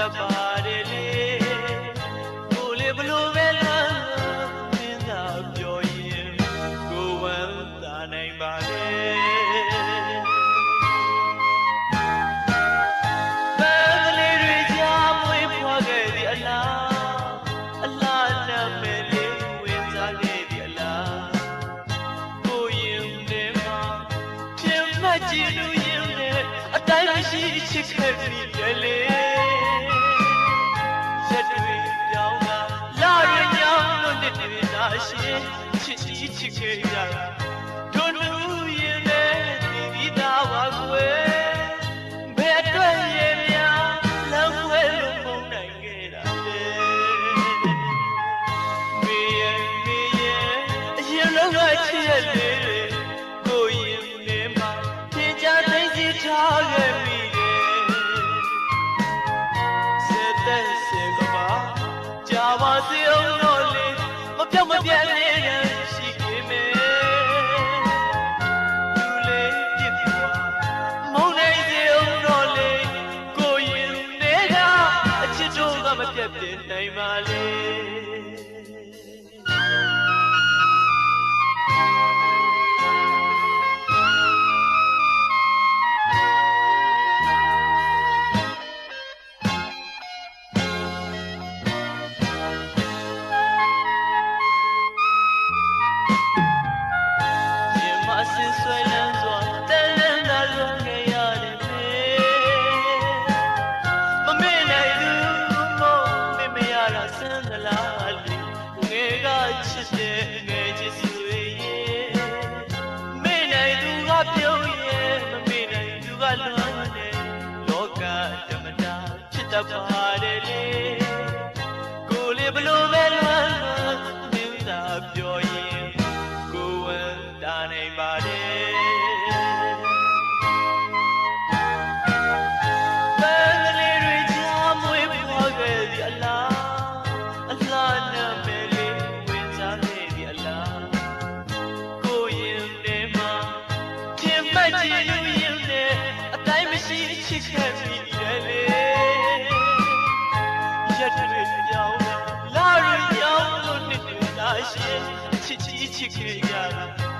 တတ်ပါတယ်လေကိုယ်လေးဘလို့ပဲလမ်းမင်းသာပြောရင်ကိုယ်ဝမ်းသာနိုင်ပါလေမန္တလေးတွေကြားမွေးဖွားခဲ့သည်အလားအလားနာမည်လေးဝင်စားခဲ့သည်အလားကိုရင်ထဲမှာပြင်မကြည့်လို့ရင်နဲ့အတိုင်းမရှိချစ်ခဲ့ပြီလေ နှစ်တွေသာရှင်ချစ်ချစ်ချစ်ခဲ့ရတာတို့လူရင်နဲ့ဒီဒီသားပါကွယ်ဘယ်အတွက်ရဲ့များလမ်းခွဲလို့ပုံနိုင်ခဲ့တာလဲမေရဲ့မေရဲ့အရင်တော့ကချစ်ရလေ ပြောက်မပြတ်နေတဲ့ရှိခဲ့မယ်လူလေးပြစ်သွားမုန်းနိုင်စေအောင်တော့လေကိုရင်နေကအချစ်တို့ကမပြတ်ပြတ်နိုင်ပါလေ ဆင်းဆွဲလန်းစွာတန်လန်းသာလွန်ခဲ့ရတယ်မေမမေ့နိုင်သူမို့မေ့မရတာဆန်းသလားလေငယ်ကချစ်တဲ့ငယ်ချစ်စွေရဲ့မေ့နိုင်သူကပြုံးရဲ့မမေ့နိုင်သူကလွမ်းတယ်လောကဓမ္မတာဖြစ်တတ်ပါတယ်လေကိုယ်လေးဘလို့ပဲလွမ်းလွမ်းမင်းသာပြောရင်ကို င်းလာရ